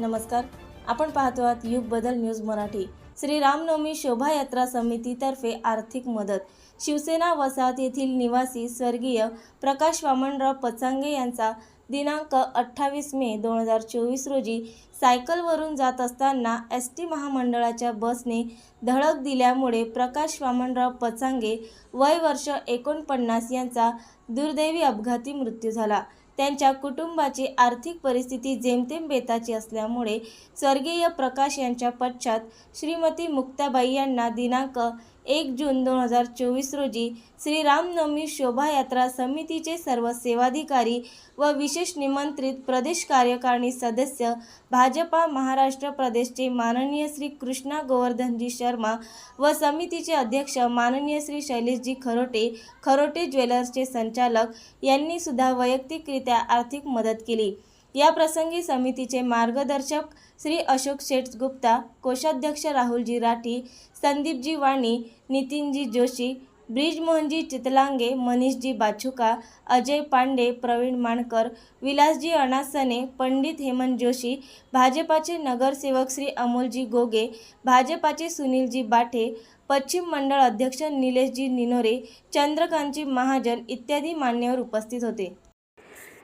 नमस्कार. आपण पाहतो आहात युग बदल न्यूज मराठी. श्री रामनवमी शोभायात्रा समितीतर्फे आर्थिक मदत. शिवसेना वसाहत येथील निवासी स्वर्गीय प्रकाश वामनराव पचांगे यांचा दिनांक अठ्ठावीस मे दोन हजार चोवीस रोजी सायकलवरून जात असताना एस टी महामंडळाच्या बसने धडक दिल्यामुळे प्रकाश वामनराव पचांगे वय वर्ष एकोणपन्नास यांचा दुर्दैवी अपघाती मृत्यू झाला. त्यांच्या कुटुंबाची आर्थिक परिस्थिती जेमतेम बेताची असल्यामुळे स्वर्गीय प्रकाश यांच्या पश्चात श्रीमती मुक्ताबाई यांना दिनांक एक जून दोन हजार चोवीस रोजी श्री रामनवमी शोभायात्रा समितीचे सर्व सेवाधिकारी व विशेष निमंत्रित प्रदेश कार्यकारिणी सदस्य भाजपा महाराष्ट्र प्रदेशचे माननीय श्री कृष्णा गोवर्धनजी शर्मा व समितीचे अध्यक्ष माननीय श्री शैलेशजी खरोटे खरोटे ज्वेलर्सचे संचालक यांनी सुद्धा वैयक्तिकरित्या आर्थिक मदत केली. या प्रसंगी समितीचे मार्गदर्शक श्री अशोक शेठ गुप्ता कोषाध्यक्ष राहुलजी राठी संदीपजी वाणी नितीनजी जोशी ब्रिजमोहनजी चितलांगे मनीषजी बाछुका अजय पांडे प्रवीण माणकर विलासजी अणासने पंडित हेमंत जोशी भाजपाचे नगरसेवक श्री अमोलजी गोगे भाजपाचे सुनीलजी बाठे पश्चिम मंडळ अध्यक्ष निलेशजी निनोरे चंद्रकांतजी महाजन इत्यादी मान्यवर उपस्थित होते.